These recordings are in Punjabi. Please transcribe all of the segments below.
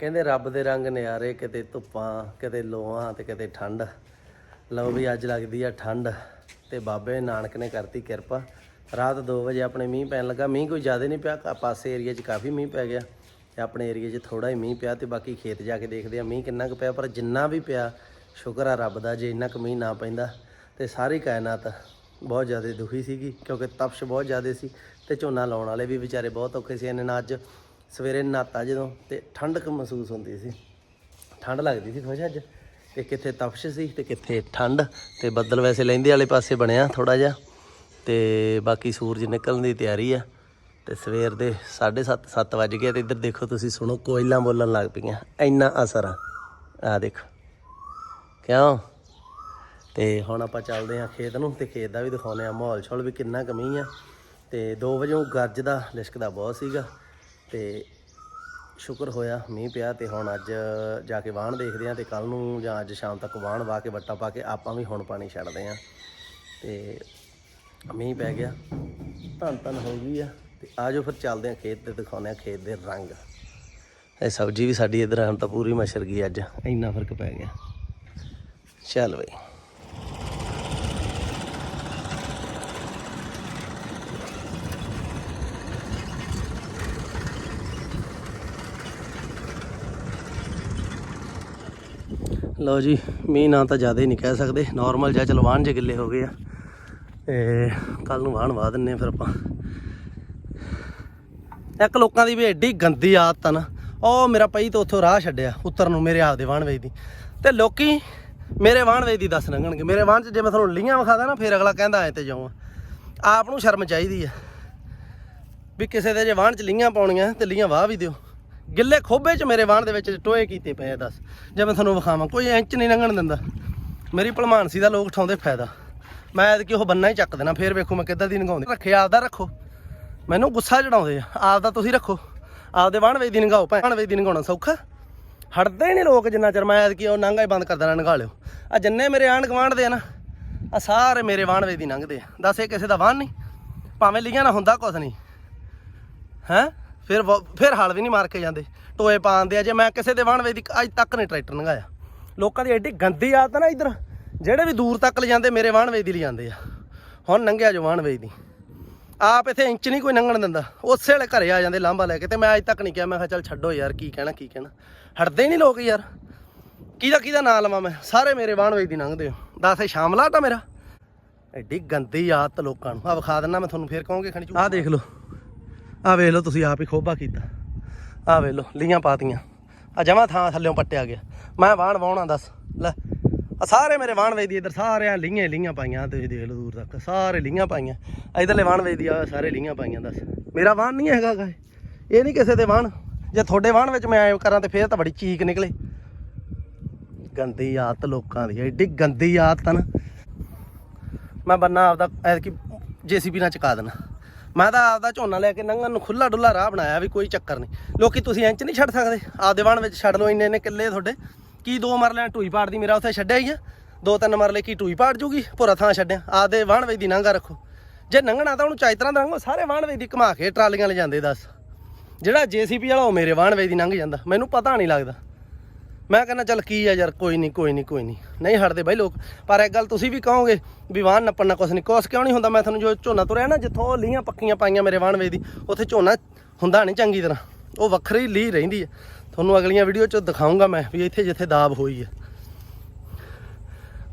ਕਹਿੰਦੇ ਰੱਬ ਦੇ ਰੰਗ ਨਿਆਰੇ, ਕਿਤੇ ਧੁੱਪਾਂ, ਕਿਤੇ ਲੋਆਂ ਤੇ ਕਿਤੇ ਠੰਡ। ਲਓ ਵੀ ਅੱਜ ਲੱਗਦੀ ਆ ਠੰਡ ਤੇ ਬਾਬੇ ਨਾਨਕ ਨੇ ਕਰਤੀ ਕਿਰਪਾ। ਰਾਤ 2 ਵਜੇ ਆਪਣੇ ਮੀਂਹ ਪੈਣ ਲੱਗਾ। ਮੀਂਹ ਕੋਈ ਜ਼ਿਆਦਾ ਨਹੀਂ ਪਿਆ ਕਾ- ਪਾਸੇ ਏਰੀਆ 'ਚ ਕਾਫੀ ਮੀਂਹ ਪੈ ਗਿਆ। ਤੇ ਆਪਣੇ ਏਰੀਆ 'ਚ ਥੋੜਾ ਹੀ ਮੀਂਹ ਪਿਆ ਤੇ ਬਾਕੀ ਖੇਤ ਜਾ ਕੇ ਦੇਖਦੇ ਆ ਮੀਂਹ ਕਿੰਨਾ ਕੁ ਪਿਆ, ਪਰ ਜਿੰਨਾ ਵੀ ਪਿਆ, ਸ਼ੁਕਰ ਆ ਰੱਬ ਦਾ ਜੇ ਇੰਨਾ ਕੁ ਮੀਂਹ ਨਾ ਪੈਂਦਾ। ਤੇ ਸਾਰੀ ਕਾਇਨਾਤ ਬਹੁਤ ਜ਼ਿਆਦਾ ਦੁਖੀ ਸੀਗੀ, ਕਿਉਂਕਿ ਤਪਸ਼ ਬਹੁਤ ਜ਼ਿਆਦਾ ਸੀ ਤੇ ਝੋਨਾ ਲਾਉਣ ਵਾਲੇ ਵੀ ਵਿਚਾਰੇ ਬਹੁਤ ਔਖੇ ਸੀ। ਇਹਨਾਂ ਨਾ ਅੱਜ ਸਵੇਰੇ ਨਹਾਤਾ ਜਦੋਂ ਤੇ ਠੰਡਕ ਮਹਿਸੂਸ ਹੁੰਦੀ ਸੀ। ਠੰਡ ਲੱਗਦੀ ਸੀ ਖੁਸ਼ ਅੱਜ। ਤੇ ਕਿੱਥੇ ਤਪਸ਼ ਸੀ ਤੇ ਕਿੱਥੇ ਠੰਡ। ਤੇ ਬੱਦਲ ਵੈਸੇ ਲਹਿੰਦੇ ਵਾਲੇ ਪਾਸੇ ਬਣਿਆ ਥੋੜਾ ਜਿਹਾ। ਤੇ ਬਾਕੀ ਸੂਰਜ ਨਿਕਲਣ ਦੀ ਤਿਆਰੀ ਆ। ਤੇ ਸਵੇਰ ਦੇ 7:30 7 ਵਜ ਗਏ ਤੇ ਇੱਧਰ ਦੇਖੋ ਤੁਸੀਂ ਸੁਣੋ, ਕੋਇਲਾਂ ਬੋਲਣ ਲੱਗ ਪਈਆਂ। ਇੰਨਾ ਅਸਰ ਆ। ਆ ਦੇਖੋ। ਕਿਉਂ? ਤੇ ਹੁਣ ਆਪਾਂ ਚੱਲਦੇ ਹਾਂ ਖੇਤ ਨੂੰ ਤੇ ਖੇਤ ਦਾ ਵੀ ਦਿਖਾਉਂਦੇ ਆ ਮਾਹੌਲ ਛੋਲ ਵੀ ਕਿੰਨਾ ਕਮੀ ਆ। ਤੇ 2 ਵਜੇ ਗਰਜ ਦਾ ਲਿਸ਼ਕਦਾ ਬਹੁਤ ਸੀਗਾ। ਤੇ ਸ਼ੁਕਰ ਹੋਇਆ, ਮੀਂਹ ਪਿਆ ਤੇ ਹੁਣ ਅੱਜ ਜਾ ਕੇ ਵਾਹਣ ਦੇਖਦੇ ਆ ਤੇ ਕੱਲ ਨੂੰ ਜਾਂ ਅੱਜ ਸ਼ਾਮ ਤੱਕ ਵਾਹਣ ਵਾਹ ਕੇ ਵੱਟਾ ਪਾ ਕੇ ਆਪਾਂ ਵੀ ਹੁਣ ਪਾਣੀ ਛੱਡਦੇ ਆ ਤੇ ਮੀਂਹ ਪੈ ਗਿਆ, ਧੰਨ ਧੰਨ ਹੋ ਗਈ ਆ ਤੇ ਆਜੋ ਫਿਰ ਚੱਲਦੇ ਆ ਖੇਤ ਤੇ ਦਿਖਾਉਂਦੇ ਆ ਖੇਤ ਦੇ ਰੰਗ। ਇਹ ਸਬਜ਼ੀ ਵੀ ਸਾਡੀ ਇਧਰ ਹੁਣ ਤਾਂ ਪੂਰੀ ਮਸ਼ਰ ਗਈ ਅੱਜ, ਇੰਨਾ ਫ਼ਰਕ ਪੈ ਗਿਆ। ਚੱਲ ਬਈ। ਲਓ ਜੀ, ਮੀਂਹ ਨਾ ਤਾਂ ਜ਼ਿਆਦਾ ਹੀ ਨਹੀਂ ਕਹਿ ਸਕਦੇ। ਨਾਰਮਲ ਜਿਹਾ ਚਲ ਵਾਹਣ ਜੇ ਗਿੱਲੇ ਹੋ ਗਏ ਆ। ਤੇ ਕੱਲ ਨੂੰ ਵਾਹਣ ਵਾਹ ਦਿੰਨੇ ਆ ਫਿਰ ਆਪਾਂ। ਇੱਕ ਲੋਕਾਂ ਦੀ ਵੀ ਐਡੀ ਗੰਦੀ ਆਦਤ ਆ ਨਾ। ਉਹ ਮੇਰਾ ਪਈ ਤੋਂ ਉੱਥੋਂ ਰਾਹ ਛੱਡਿਆ, ਉੱਤਰ ਨੂੰ ਮੇਰੇ ਆਪ ਦੇ ਵਾਹਣ ਵੇਚ ਦੀ। ਤੇ ਲੋਕੀ ਮੇਰੇ ਵਾਹਣ ਵੇਚ ਦੀ ਦੱਸ ਲੰਘਣਗੇ। ਮੇਰੇ ਵਾਹਣ 'ਚ ਜੇ ਮੈਂ ਤੁਹਾਨੂੰ ਲੀਆਂ ਵਿਖਾਦਾ ਨਾ, ਫਿਰ ਅਗਲਾ ਕਹਿੰਦਾ ਐ ਤੇ ਜਾਵਾਂ ਆਪ ਨੂੰ ਸ਼ਰਮ ਚਾਹੀਦੀ ਆ। ਵੀ ਕਿਸੇ ਦੇ ਜੇ ਵਾਹਣ 'ਚ ਲੀਆਂ ਪਾਉਣੀਆਂ ਤੇ ਲੀਆਂ ਵਾਹ ਵੀ ਦਿਓ। ਗਿੱਲੇ ਖੋਬੇ 'ਚ ਮੇਰੇ ਵਾਹਣ ਦੇ ਵਿੱਚ ਟੋਏ ਕੀਤੇ ਪਏ ਆ, ਦੱਸ। ਜੇ ਮੈਂ ਤੁਹਾਨੂੰ ਵਿਖਾਵਾਂ, ਕੋਈ ਇੰਚ ਨਹੀਂ ਲੰਘਣ ਦਿੰਦਾ। ਮੇਰੀ ਭਲਮਾਨਸੀ ਦਾ ਲੋਕ ਉਠਾਉਂਦੇ ਫਾਇਦਾ। ਮੈਂ ਐਤਕੀ ਉਹ ਬੰਨਾ ਹੀ ਚੱਕ ਦੇਣਾ, ਫੇਰ ਵੇਖੋ ਮੈਂ ਕਿੱਦਾਂ ਦੀ ਨਗਾਉਂਦੇ ਰੱਖੇ, ਆਪਦਾ ਰੱਖੋ। ਮੈਨੂੰ ਗੁੱਸਾ ਚੜਾਉਂਦੇ ਆ, ਆਪਦਾ ਤੁਸੀਂ ਰੱਖੋ। ਆਪਦੇ ਵਾਹਣ ਵੇਚ ਦੀ ਨਗਾਓ ਭੈਣ ਵੇਚ ਦੀ ਨਗਾਉਣਾ ਸੌਖਾ। ਹਟਦੇ ਨਹੀਂ ਲੋਕ ਜਿੰਨਾ ਚਿਰ ਮੈਂ ਐਤਕੀ ਉਹ ਨੰਗਾ ਹੀ ਬੰਦ ਕਰ ਦੇਣਾ ਨਗਾ ਲਿਓ। ਆ ਜਿੰਨੇ ਮੇਰੇ ਆਂਢ ਗੁਆਂਢ ਦੇ ਆ ਨਾ ਆ ਸਾਰੇ ਮੇਰੇ ਵਾਹਣ ਵੇਚ ਦੀ ਲੰਘਦੇ ਆ। ਦੱਸ, ਇਹ ਕਿਸੇ ਦਾ ਵਾਹਣ ਨਹੀਂ। ਭਾਵੇਂ ਲਿਖਿਆ ਨਾ ਹੁੰਦਾ, ਕੁਛ ਨਹੀਂ। ਹੈ? ਫਿਰ ਵ- ਫਿਰ ਹਲ ਵੀ ਨਹੀਂ ਮਾਰ ਕੇ ਜਾਂਦੇ। ਟੋਏ ਪਾਉਂਦੇ ਆ ਜੇ ਮੈਂ ਕਿਸੇ ਦੇ ਵਾਹਣ ਵੇਚ ਦੀ ਅੱਜ ਤੱਕ ਨਹੀਂ ਟਰੈਕਟਰ ਲੰਘਾਇਆ। ਲੋਕਾਂ ਦੀ ਐਡੀ ਗੰਦੀ ਆਦਤ ਆ ਨਾ ਇੱਧਰ। ਜਿਹੜੇ ਵੀ ਦੂਰ ਤੱਕ ਲੈ ਮੇਰੇ ਵਾਹਣ ਵੇ ਦੀ ਲੈ ਆ। ਹੁਣ ਲੰਘਿਆ ਜੋ ਵਾਹਣ ਵੇ ਦੀ ਆਪ ਇੱਥੇ ਇੰਚ ਨਹੀਂ ਕੋਈ ਲੰਘਣ ਦਿੰਦਾ। ਉਸੇ ਵੇਲੇ ਘਰੇ ਆ ਜਾਂਦੇ ਲਾਂਭਾ ਲੈ ਕੇ ਤੇ ਮੈਂ ਅੱਜ ਤੱਕ ਨਹੀਂ ਕਿਹਾ। ਮੈਂ ਕਿਹਾ ਚੱਲ ਛੱਡੋ ਯਾਰ, ਕੀ ਕਹਿਣਾ ਕੀ ਕਹਿਣਾ। ਹਟਦੇ ਹੀ ਨਹੀਂ ਲੋਕ ਯਾਰ। ਕਿਹਦਾ ਕਿਹਦਾ ਨਾਂ ਲਵਾਂ ਮੈਂ? ਸਾਰੇ ਮੇਰੇ ਵਾਹਣ ਵੇ ਦੀ ਲੰਘਦੇ ਹੋ ਦੱਸ ਇਹ ਸ਼ਾਮਲਾਟ ਆ ਮੇਰਾ? ਐਡੀ ਗੰਦੀ ਆਦਤ ਲੋਕਾਂ ਨੂੰ। ਆ ਵਿਖਾ ਦਿੰਦਾ ਮੈਂ ਤੁਹਾਨੂੰ, ਫੇਰ ਕਹੋਗੇ ਖਣੀ ਆਹ ਦੇਖ ਲਓ। ਆ ਵੇਖ ਲਓ ਤੁਸੀਂ ਆਪ ਹੀ ਖੋਬਾ ਕੀਤਾ। ਆ ਵੇਖ ਲਓ ਲੀਆਂ ਪਾਤੀਆਂ। ਆ ਜਮਾ ਥਾਂ ਥੱਲੇੋਂ ਪੱਟਿਆ ਗਿਆ। ਮੈਂ ਵਾਹਣ ਵਾਉਣਾ ਦੱਸ, ਲੈ ਆ ਸਾਰੇ ਮੇਰੇ ਵਾਹਣ ਵੇਚਦੀ ਇੱਧਰ ਸਾਰੇ ਆ ਲੀਆਂ ਲੀਆਂ ਪਾਈਆਂ, ਤੁਸੀਂ ਦੇਖ ਲਓ ਦੂਰ ਤੱਕ, ਸਾਰੇ ਲੀਆਂ ਪਾਈਆਂ। ਇਧਰਲੇ ਵਾਹਣ ਵੇਚਦੀ ਆ, ਸਾਰੇ ਲੀਆਂ ਪਾਈਆਂ, ਦੱਸ। ਮੇਰਾ ਵਾਹਣ ਨਹੀਂ ਹੈਗਾ ਗਾ ਇਹ। ਨਹੀਂ ਕਿਸੇ ਦੇ ਵਾਹਣ ਜੇ ਤੁਹਾਡੇ ਵਾਹਣ ਵਿੱਚ ਮੈਂ ਐਂ ਕਰਾਂ ਤੇ ਫੇਰ ਤਾਂ ਬੜੀ ਚੀਕ ਨਿਕਲੇ। ਗੰਦੀ ਆਦਤ ਲੋਕਾਂ ਦੀ ਐਡੀ ਗੰਦੀ ਆਦਤ ਆ ਨਾ। ਮੈਂ ਬੰਨਾ ਆਪਦਾ ਐਤਕੀ ਜੀਸੀਬੀ ਨਾਲ ਚਕਾ ਦੇਣਾ। ਮੈਂ ਤਾਂ ਆਪਦਾ ਝੋਨਾ ਲੈ ਕੇ ਨੰਗਨ ਨੂੰ ਖੁੱਲਾ ਡੁੱਲਾ ਰਾਹ ਬਣਾਇਆ ਵੀ ਕੋਈ ਚੱਕਰ ਨਹੀਂ। ਲੋਕੀ ਤੁਸੀਂ ਇੰਚ ਨਹੀਂ ਛੱਡ ਸਕਦੇ। ਆਪਦੇ ਵਣ ਵਿੱਚ ਛੱਡ ਲਓ ਇੰਨੇ ਇੰਨੇ ਕਿੱਲੇ ਤੁਹਾਡੇ। ਕੀ ਦੋ ਮਰਲਿਆਂ ਟੂਈ ਪਾੜ ਦੀ ਮੇਰਾ ਉੱਥੇ ਛੱਡਿਆ ਹੀ ਆ। ਦੋ ਤਿੰਨ ਮਰਲੇ ਕੀ ਟੂਈ ਪਾੜ ਜੂਗੀ, ਭੋਰਾ ਥਾਂ ਛੱਡਿਆ। ਆਪਦੇ ਵਣ ਵਿੱਚ ਦੀ ਨੰਗਾ ਰੱਖੋ। ਜੇ ਨੰਗਣਾ ਤਾਂ ਉਹਨੂੰ ਚਾਈ ਤਰ੍ਹਾਂ ਦਾ ਲੰਘੋ ਸਾਰੇ ਵਣ ਵਿੱਚ ਦੀ ਘੁਮਾ ਕੇ ਟਰਾਲੀਆਂ ਲੈ ਜਾਂਦੇ ਦੱਸ। ਜਿਹੜਾ ਜੀਸੀਬੀ ਵਾਲਾ ਉਹ ਮੇਰੇ ਵਣ ਵਿੱਚ ਦੀ ਲੰਘ ਜਾਂਦਾ। ਮੈਨੂੰ ਪਤਾ ਨਹੀਂ ਲੱਗਦਾ। ਮੈਂ ਕਹਿੰਦਾ ਚੱਲ ਕੀ ਆ ਯਾਰ, ਕੋਈ ਨਹੀਂ ਕੋਈ ਨਹੀਂ ਕੋਈ ਨਹੀਂ। ਨਹੀਂ ਹਟਦੇ ਬਾਈ ਲੋਕ। ਪਰ ਇੱਕ ਗੱਲ ਤੁਸੀਂ ਵੀ ਕਹੋਗੇ ਵੀ ਵਾਹਨ ਨੱਪਣ ਨਾਲ ਕੁਛ ਨਹੀਂ। ਕੁਛ ਕਿਉਂ ਨਹੀਂ ਹੁੰਦਾ? ਮੈਂ ਤੁਹਾਨੂੰ ਜੋ ਝੋਨਾ ਤੁਰਿਆ ਨਾ, ਜਿੱਥੋਂ ਉਹ ਲੀਆਂ ਪੱਕੀਆਂ ਪਾਈਆਂ ਮੇਰੇ ਵਾਹਨ ਵੇਚ ਦੀ, ਉੱਥੇ ਝੋਨਾ ਹੁੰਦਾ ਨਹੀਂ ਚੰਗੀ ਤਰ੍ਹਾਂ। ਉਹ ਵੱਖਰੀ ਲੀ ਰਹਿੰਦੀ ਹੈ ਤੁਹਾਨੂੰ ਅਗਲੀਆਂ ਵੀਡੀਓ 'ਚ ਦਿਖਾਉਂਗਾ ਮੈਂ ਵੀ ਇੱਥੇ ਜਿੱਥੇ ਦਾਬ ਹੋਈ ਹੈ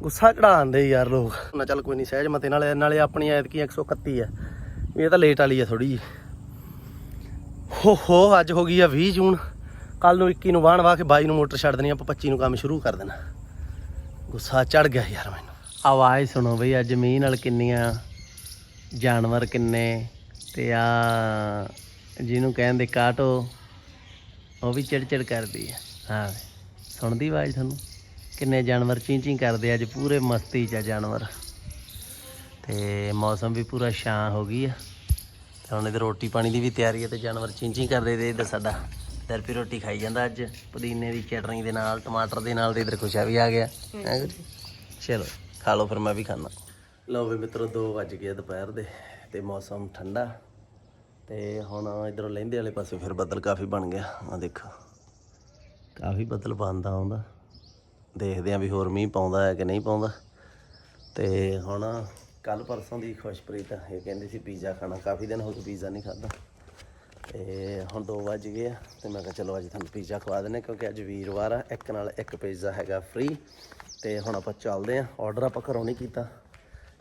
ਗੁੱਸਾ ਚੜਾਉਂਦੇ ਯਾਰ ਲੋਕ। ਨਾ ਚੱਲ ਕੋਈ ਨਹੀਂ, ਸਹਿਜ ਮਤੇ ਨਾਲੇ ਨਾਲੇ ਆਪਣੀ ਐਤਕੀ 131 ਹੈ ਵੀ ਇਹ ਤਾਂ ਲੇਟ ਵਾਲੀ ਹੈ ਥੋੜੀ ਜੀ ਹੋ ਹੋ ਅੱਜ ਹੋ ਗਈ ਆ 20 ਜੂਨ। ਕੱਲ ਨੂੰ 21 ਨੂੰ ਵਾਹਣ ਵਾਹ ਕੇ 22 ਨੂੰ ਮੋਟਰ ਛੱਡ ਦੇਣੀ ਆਪਾਂ 25 ਨੂੰ ਕੰਮ ਸ਼ੁਰੂ ਕਰ ਦੇਣਾ। ਗੁੱਸਾ ਚੜ ਗਿਆ ਯਾਰ ਮੈਨੂੰ। ਆਵਾਜ਼ ਸੁਣੋ ਬਈ ਅੱਜ ਮੀਂਹ ਨਾਲ ਕਿੰਨੀਆਂ ਜਾਨਵਰ ਕਿੰਨੇ ਤੇ ਆ ਜਿਹਨੂੰ ਕਹਿੰਦੇ ਕਾਟੋ ਉਹ ਵੀ ਚਿੜ ਚਿੜ ਕਰਦੀ ਆ। ਹਾਂ ਸੁਣਦੀ ਆਵਾਜ਼ ਤੁਹਾਨੂੰ? ਕਿੰਨੇ ਜਾਨਵਰ ਚੀਂ ਚੀਂ ਕਰਦੇ ਆ, ਅੱਜ ਪੂਰੇ ਮਸਤੀ ਚ ਆ ਜਾਨਵਰ। ਤੇ ਮੌਸਮ ਵੀ ਪੂਰਾ ਛਾਂ ਹੋ ਗਈ ਆ। ਤੇ ਹੁਣ ਇਹਦੇ ਰੋਟੀ ਪਾਣੀ ਦੀ ਵੀ ਤਿਆਰੀ ਹੈ ਤੇ ਜਾਨਵਰ ਚਿੰਚੀ ਕਰਦੇ ਤੇ ਇੱਧਰ ਸਾਡਾ। ਦਰਪੀ ਰੋਟੀ ਖਾਈ ਜਾਂਦਾ ਅੱਜ। ਪੁਦੀਨੇ ਦੀ ਚਟਣੀ ਦੇ ਨਾਲ ਟਮਾਟਰ ਦੇ ਨਾਲ ਤੇ ਇੱਧਰ ਖੁਸ਼ਾ ਵੀ ਆ ਗਿਆ? ਚਲੋ ਖਾ ਲਓ ਫਿਰ ਮੈਂ ਵੀ ਖਾਣਾ ਲਓ ਵੀ ਮਿੱਤਰੋ 2 ਵੱਜ ਗਏ ਦੁਪਹਿਰ ਦੇ ਤੇ ਮੌਸਮ ਠੰਡਾ। ਤੇ ਹੁਣ ਇਧਰੋਂ ਲਹਿੰਦੇ ਵਾਲੇ ਪਾਸੇ ਫਿਰ ਬੱਦਲ ਕਾਫੀ ਬਣ ਗਿਆ। ਆ ਦੇਖੋ ਕਾਫੀ ਬੱਦਲ ਬੰਦਾ ਆਉਂਦਾ। ਦੇਖਦੇ ਆਂ ਵੀ ਹੋਰ ਮੀਂਹ ਪਾਉਂਦਾ ਹੈ ਕਿ ਨਹੀਂ ਪਾਉਂਦਾ। ਤੇ ਹੁਣ ਕੱਲ ਪਰਸੋਂ ਦੀ ਖੁਸ਼ਪ੍ਰੀਤ ਇਹ ਕਹਿੰਦੀ ਸੀ ਪੀਜ਼ਾ ਖਾਣਾ। ਕਾਫੀ ਦਿਨ ਹੋ ਗਏ ਪੀਜ਼ਾ ਨਹੀਂ ਖਾਦਾ ਤੇ ਹੁਣ 2 ਵੱਜ ਗਏ ਆ ਤੇ ਮੈਂ ਕਿਹਾ ਚਲੋ ਅੱਜ ਤੁਹਾਨੂੰ ਪੀਜ਼ਾ ਖਵਾ ਦਿੰਨੇ ਕਿਉਂਕਿ ਅੱਜ ਵੀਰਵਾਰ ਆ, ਇੱਕ ਨਾਲ ਇੱਕ ਪੀਜ਼ਾ ਹੈਗਾ ਫ੍ਰੀ ਤੇ ਹੁਣ ਆਪਾਂ ਚੱਲਦੇ ਆ ਆਰਡਰ ਆਪਾਂ ਘਰੋਂ ਨਹੀਂ ਕੀਤਾ।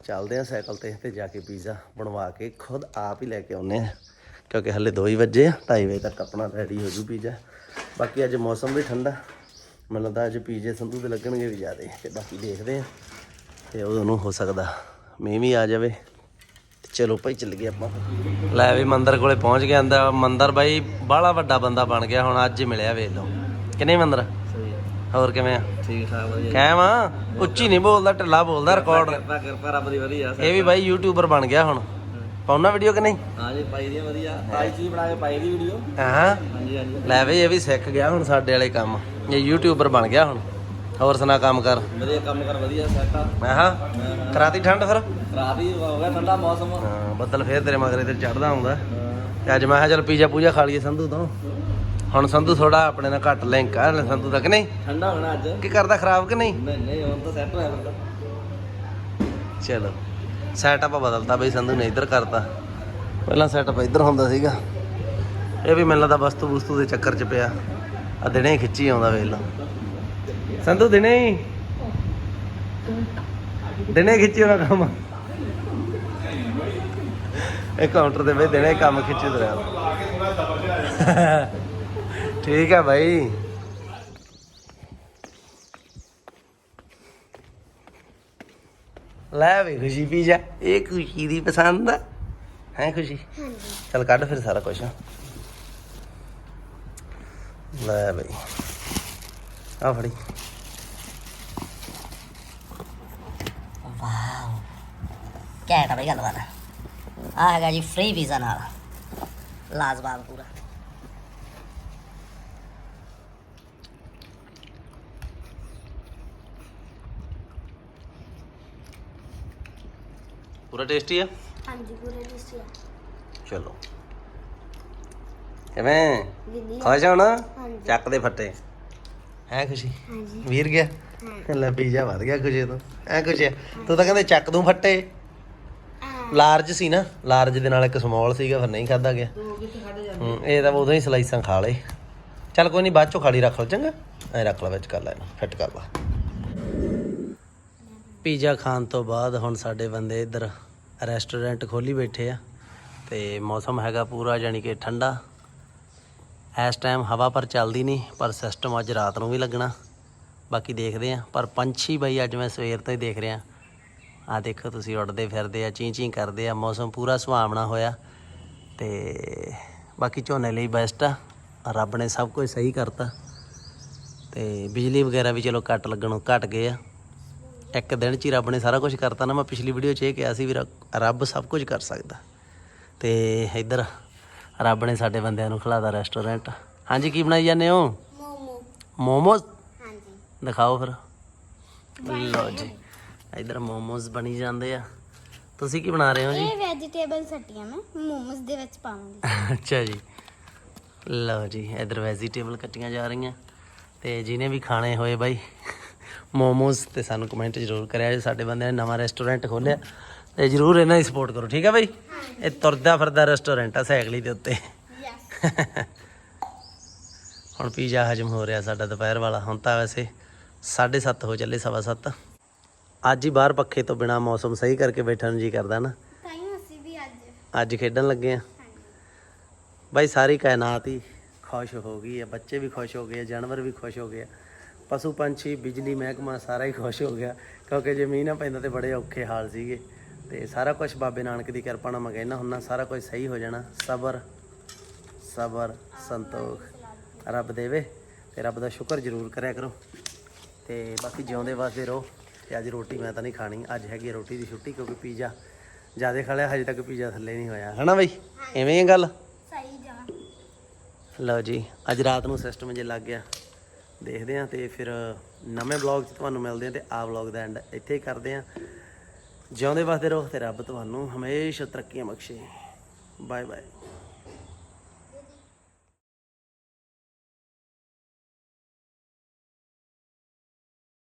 ਚੱਲਦੇ ਆ ਸਾਈਕਲ ਤੇ ਤੇ ਜਾ ਕੇ ਪੀਜ਼ਾ ਬਣਵਾ ਕੇ ਖੁਦ ਆਪ ਹੀ ਲੈ ਕੇ ਆਉਨੇ ਆ ਕਿਉਂਕਿ ਹਲੇ 2 ਹੀ ਵਜੇ ਆ 2:30 ਵਜੇ ਤੱਕ ਆਪਣਾ ਰੈਡੀ ਹੋ ਜੂ ਪੀਜ਼ਾ ਬਾਕੀ ਅੱਜ ਮੌਸਮ ਵੀ ਠੰਡਾ, ਮੈਨੂੰ ਲੱਗਦਾ ਅੱਜ ਪੀਜ਼ੇ ਸੰਧੂ ਦੇ ਲੱਗਣਗੇ ਵੀ ਜ਼ਿਆਦੇ, ਤੇ ਬਾਕੀ ਦੇਖਦੇ ਆ ਤੇ ਉਦੋਂ ਨੂੰ ਹੋ ਸਕਦਾ ਮੀਂਹ ਵੀ ਆ ਜਾਵੇ। ਚਲੋ ਭਾਈ ਚੱਲ ਗਏ ਆਪਾਂ। ਲੈ ਵੀ ਮੰਦਰ ਕੋਲੇ ਪਹੁੰਚ ਗਿਆ ਅੰਦਰ। ਮੰਦਰ ਬਾਈ ਬਾਹਲਾ ਵੱਡਾ ਬੰਦਾ ਬਣ ਗਿਆ ਹੁਣ ਅੱਜ ਹੀ ਮਿਲਿਆ ਵੇਖ ਲਓ। ਕਿੰਨੇ ਮੰਦਰ? ਹੋਰ ਕਿਵੇਂ ਆ? ਠੀਕ ਠਾਕ ਵਧੀਆ। ਕਾਇਮ ਆ? ਉੱਚੀ ਨਹੀਂ ਬੋਲਦਾ ਢਿੱਲਾ ਬੋਲਦਾ ਰਿਕਾਰਡ ਕਿਰਪਾ ਕਿਰਪਾ ਰੱਬ ਦੀ ਵਧੀਆ ਇਹ ਵੀ ਬਾਈ ਯੂਟਿਊਬਰ ਬਣ ਗਿਆ ਹੁਣ। ਪਾਉਣਾ ਵੀਡੀਓ ਕਿ ਨਹੀਂ? ਹਾਂ ਜੀ ਪਾਈ ਦੀ ਵਧੀਆ। ਤਾਈ ਚੀਜ਼ ਬਣਾ ਕੇ ਪਾਈ ਦੀ ਵੀਡੀਓ ਹਾਂ। ਹਾਂਜੀ ਹਾਂਜੀ। ਲੈ ਵੀ ਇਹ ਵੀ ਸਿੱਖ ਗਿਆ ਹੁਣ ਸਾਡੇ ਵਾਲੇ ਕੰਮ। ਇਹ ਯੂਟਿਊਬਰ ਬਣ ਗਿਆ ਹੁਣ। ਹੋਰ ਸੁਣਾ ਕੰਮ ਕਰ। ਵਧੀਆ ਕੰਮ ਕਰ ਵਧੀਆ ਸੈਟ ਆ। ਮੈਂ ਹਾਂ। ਕਰਾਤੀ ਠੰਡ ਫਿਰ? ਰਾਤ ਹੀ ਹੋ ਗਿਆ ਠੰਡਾ ਮੌਸਮ। ਹਾਂ ਬੱਦਲ ਫੇਰ ਤੇਰੇ ਮਗਰੇ ਤੇ ਚੜਦਾ ਆਉਂਦਾ ਤੇ ਅੱਜ ਮੈਂ ਕਿਹਾ ਚੱਲ ਪੀਜ਼ਾ ਪੂਜਾ ਖਾ ਲਈਏ ਸੰਧੂ ਤੋਂ। ਹੁਣ ਸੰਧੂ ਥੋੜਾ ਆਪਣੇ ਨਾਲ ਘੱਟ ਲਿੰਕ ਆ ਸੰਧੂ ਤੱਕ ਨਹੀਂ? ਠੰਡਾ ਹੋਣਾ ਅੱਜ। ਕੀ ਕਰਦਾ ਖਰਾਬ ਕਿ ਨਹੀਂ? ਨਹੀਂ ਨਹੀਂ ਹੁਣ ਤਾਂ ਸੈੱਟ ਹੋਇਆ ਬੰਦਾ। ਚਲੋ ਸੈਟਅਪ ਬਦਲਤਾ ਬਈ ਸੰਧੂ ਨੇ ਇੱਧਰ ਕਰਤਾ। ਪਹਿਲਾਂ ਸੈਟਅਪ ਇੱਧਰ ਹੁੰਦਾ ਸੀਗਾ। ਇਹ ਵੀ ਮੈਨੂੰ ਲੱਗਦਾ ਵਸਤੂ ਵਸਤੂ ਦੇ ਚੱਕਰ 'ਚ ਪਿਆ। ਆ ਦਿਨੇ ਹੀ ਖਿੱਚੀ ਆਉਂਦਾ ਵੇਖ ਲਓ। ਸੰਧੂ ਦਿਨੇ ਹੀ? ਦਿਨੇ ਖਿੱਚੀ ਆਉਣਾ ਕੰਮ। ਇਹ ਕਾਊਂਟਰ ਦੇ ਵਿੱਚ ਹੀ ਕੰਮ ਖਿੱਚੀ ਤੁਰਿਆ ਠੀਕ ਹੈ ਭਾਈ ਲੈ ਵੀ ਖੁਸ਼ੀ ਪੀ ਜਾ ਇਹ ਖੁਸ਼ੀ ਦੀ ਪਸੰਦ ਆ। ਹੈ ਖੁਸ਼ੀ? ਹਾਂਜੀ। ਚਲ ਕੱਢ ਫਿਰ ਸਾਰਾ ਕੁਝ ਲੈ ਬਈ। ਆ ਫੜੀ। ਘੈਂਟ ਆ ਬਈ ਗੱਲਬਾਤ ਆ ਹੈਗਾ ਜੀ ਫ੍ਰੀ ਵੀਜ਼ਾ ਨਾਲ। ਲਾਜਵਾਬ ਪੂਰਾ। ਪੂਰਾ ਟੇਸਟੀ ਆ? ਹਾਂਜੀ ਪੂਰੇ ਲਿਸਟਿਆ ਚਲੋ। ਕਿਵੇਂ? ਦਿੱਲੀ ਖਾ ਜਾਣਾ ਹਾਂਜੀ। ਚੱਕ ਦੇ ਫੱਟੇ। ਹੈ ਖੁਸ਼ੀ? ਹਾਂਜੀ। ਵੀਰ ਗਿਆ? ਲੈ ਪੀਜ਼ਾ ਵੱਧ ਗਿਆ ਖੁਸ਼ੀ ਤੋਂ। ਐ ਖੁਸ਼ੀ? ਤੂੰ ਤਾਂ ਕਹਿੰਦੇ ਚੱਕ ਦੂੰ ਫੱਟੇ। ਲਾਰਜ ਸੀ ਨਾ ਲਾਰਜ ਦੇ ਨਾਲ ਇੱਕ ਸਮਾਲ ਸੀਗਾ ਫਿਰ ਨਹੀਂ ਖਾਦਾ ਗਿਆ। ਹੂੰ ਇਹ ਤਾਂ ਉਦੋਂ ਹੀ ਸਲਾਈਸਾਂ ਖਾ ਲਏ। ਚੱਲ ਕੋਈ ਨਹੀਂ ਬਾਅਦ ਚੋਂ ਖਾਲੀ ਰੱਖ ਲਓ ਚੰਗਾ? ਐ ਰੱਖ ਲੈ ਵਿੱਚ ਕਰ ਲੈ ਇਹਨੂੰ ਫਿੱਟ ਕਰ ਲਾ। ਪੀਜ਼ਾ ਖਾਣ ਤੋਂ ਬਾਅਦ ਹੁਣ ਸਾਡੇ ਬੰਦੇ ਇੱਧਰ ਰੈਸਟੋਰੈਂਟ ਖੋਲੀ ਬੈਠੇ ਆ ਤੇ ਮੌਸਮ ਹੈਗਾ ਪੂਰਾ ਜਾਨੀ ਕਿ ਠੰਡਾ। ਇਸ ਟਾਈਮ ਹਵਾ ਪਰ ਚੱਲਦੀ ਨਹੀਂ ਪਰ ਸਿਸਟਮ ਅੱਜ ਰਾਤ ਨੂੰ ਵੀ ਲੱਗਣਾ। ਬਾਕੀ ਦੇਖਦੇ ਆ ਪਰ ਪੰਛੀ ਬਈ ਅੱਜ ਮੈਂ ਸਵੇਰ ਤੋਂ ਹੀ ਦੇਖ ਰਿਹਾ। ਆ ਦੇਖੋ ਤੁਸੀਂ ਉੱਡਦੇ ਫਿਰਦੇ ਆ ਚੀਂ ਚੀਂ ਕਰਦੇ ਆ ਮੌਸਮ ਪੂਰਾ ਸੁਹਾਵਣਾ ਹੋਇਆ। ਤੇ ਬਾਕੀ ਝੋਨੇ ਲਈ ਬੈਸਟ ਆ ਰੱਬ ਨੇ ਸਭ ਕੁਝ ਸਹੀ ਕਰਤਾ। ਤੇ ਬਿਜਲੀ ਵਗੈਰਾ ਵੀ ਚਲੋ ਕੱਟ ਲੱਗਣੋਂ ਘਟ ਗਏ ਆ। ਇੱਕ ਦਿਨ 'ਚ ਹੀ ਰੱਬ ਨੇ ਸਾਰਾ ਕੁਝ ਕਰਤਾ ਨਾ ਮੈਂ ਪਿਛਲੀ ਵੀਡੀਓ 'ਚ ਇਹ ਕਿਹਾ ਸੀ ਵੀ ਰੱਬ ਸਭ ਕੁਝ ਕਰ ਸਕਦਾ। ਤੇ ਇੱਧਰ ਰੱਬ ਨੇ ਸਾਡੇ ਬੰਦਿਆਂ ਨੂੰ ਖਿਲਾਦਾ ਰੈਸਟੋਰੈਂਟ ਹਾਂਜੀ ਕੀ ਬਣਾਈ ਜਾਂਦੇ ਹੋ? ਮੋਮੋ। ਮੋਮੋਸ ਹਾਂਜੀ। ਦਿਖਾਓ ਫਿਰ। ਲਓ ਜੀ। ਇੱਧਰ ਮੋਮੋਸ ਬਣੀ ਜਾਂਦੇ ਆ। ਤੁਸੀਂ ਕੀ ਬਣਾ ਰਹੇ ਹੋ ਜੀ? ਇਹ ਵੈਜੀਟੇਬਲ ਸੱਟੀਆਂ ਮੈਂ ਮੋਮੋਸ ਦੇ ਵਿੱਚ ਪਾਵਾਂਗੀ। ਅੱਛਾ ਜੀ। ਲਓ ਜੀ ਇਧਰ ਵੈਜੀਟੇਬਲ ਕੱਟੀਆਂ ਜਾ ਰਹੀਆਂ। ਤੇ ਜਿਹਨੇ ਵੀ ਖਾਣੇ ਹੋਏ ਬਾਈ ਮੋਮੋਸ ਤੇ ਸਾਨੂੰ ਕਮੈਂਟ ਜ਼ਰੂਰ ਕਰਿਆ ਜੀ ਸਾਡੇ ਬੰਦਿਆਂ ਨੇ ਨਵਾਂ ਰੈਸਟੋਰੈਂਟ ਖੋਲਿਆ ਤੇ ਜ਼ਰੂਰ ਇਹਨਾਂ ਦੀ ਸਪੋਰਟ ਕਰੋ ਠੀਕ ਆ ਬਾਈ? ਇਹ ਤੁਰਦਾ ਫਿਰਦਾ ਰੈਸਟੋਰੈਂਟ ਆ ਸਾਈਕਲੀ ਦੇ ਉੱਤੇ। ਹੁਣ ਪੀਜ਼ਾ ਹਜਮ ਹੋ ਰਿਹਾ ਸਾਡਾ ਦੁਪਹਿਰ ਵਾਲਾ। ਹੁਣ ਤਾਂ ਵੈਸੇ 7:30 ਹੋ ਚੱਲੇ ਸਵਾ ਸੱਤ। ਅੱਜ ਹੀ ਬਾਹਰ ਪੱਖੇ ਤੋਂ ਬਿਨਾ ਮੌਸਮ ਸਹੀ ਕਰਕੇ ਬੈਠਣ ਨੂੰ ਜੀ ਕਰਦਾ ਨਾ। ਤਾਈਓ ਅਸੀਂ ਵੀ ਅੱਜ। ਅੱਜ ਖੇਡਣ ਲੱਗੇ ਆ। ਬਾਈ ਸਾਰੀ ਕਾਇਨਾਤ ਹੀ ਖੁਸ਼ ਹੋ ਗਈ ਹੈ ਬੱਚੇ ਵੀ ਖੁਸ਼ ਹੋ ਗਏ ਆ, ਜਾਨਵਰ ਵੀ ਖੁਸ਼ ਹੋ ਗਏ ਆ। ਪਸ਼ੂ ਪੰਛੀ ਬਿਜਲੀ ਮਹਿਕਮਾ ਸਾਰਾ ਹੀ ਖੁਸ਼ ਹੋ ਗਿਆ ਕਿਉਂਕਿ ਜੇ ਮੀਂਹ ਨਾ ਪੈਂਦਾ ਤੇ ਬੜੇ ਔਖੇ ਹਾਲ ਸੀਗੇ। ਤੇ ਸਾਰਾ ਕੁਝ ਬਾਬੇ ਨਾਨਕ ਦੀ ਕਿਰਪਾ ਨਾਲ ਮੈਂ ਕਹਿੰਦਾ ਹੁੰਨਾ ਸਾਰਾ ਕੁਝ ਸਹੀ ਹੋ ਜਾਣਾ। ਸਬਰ ਸਬਰ ਸੰਤੋਖ। ਰੱਬ ਦੇਵੇ ਤੇ ਰੱਬ ਦਾ ਸ਼ੁਕਰ ਜ਼ਰੂਰ ਕਰਿਆ ਕਰੋ। ਤੇ ਬਾਕੀ ਜਿਉਂਦੇ ਵਾਸਤੇ ਰਹੋ। ਤੇ ਅੱਜ ਰੋਟੀ ਮੈਂ ਤਾਂ ਨਹੀਂ ਖਾਣੀ ਅੱਜ ਹੈਗੀ ਰੋਟੀ ਦੀ ਛੁੱਟੀ ਕਿਉਂਕਿ ਪੀਜ਼ਾ ਜ਼ਿਆਦਾ ਖਾ ਲਿਆ ਹਜੇ ਤੱਕ ਪੀਜ਼ਾ ਥੱਲੇ ਨਹੀਂ ਹੋਇਆ। ਹਨਾ ਬਈ? ਐਵੇਂ ਹੀ ਗੱਲ? ਸਹੀ ਜਮਾ ਲਓ ਜੀ ਅੱਜ ਰਾਤ ਨੂੰ ਸਿਸਟਮ ਜੇ ਲੱਗ ਗਿਆ ਦੇਖਦੇ ਆਂ ਤੇ ਫਿਰ ਨਵੇਂ ਵਲੌਗ 'ਚ ਤੁਹਾਨੂੰ ਮਿਲਦੇ ਆਂ ਤੇ ਆ ਵਲੌਗ ਦਾ ਐਂਡ ਇੱਥੇ ਹੀ ਕਰਦੇ ਆਂ ਜਿਉਂਦੇ ਵਾਸਤੇ ਰਹੋ ਤੇ ਰੱਬ ਤੁਹਾਨੂੰ ਹਮੇਸ਼ਾ ਤਰੱਕੀਆਂ ਬਖਸ਼ੇ। Bye bye.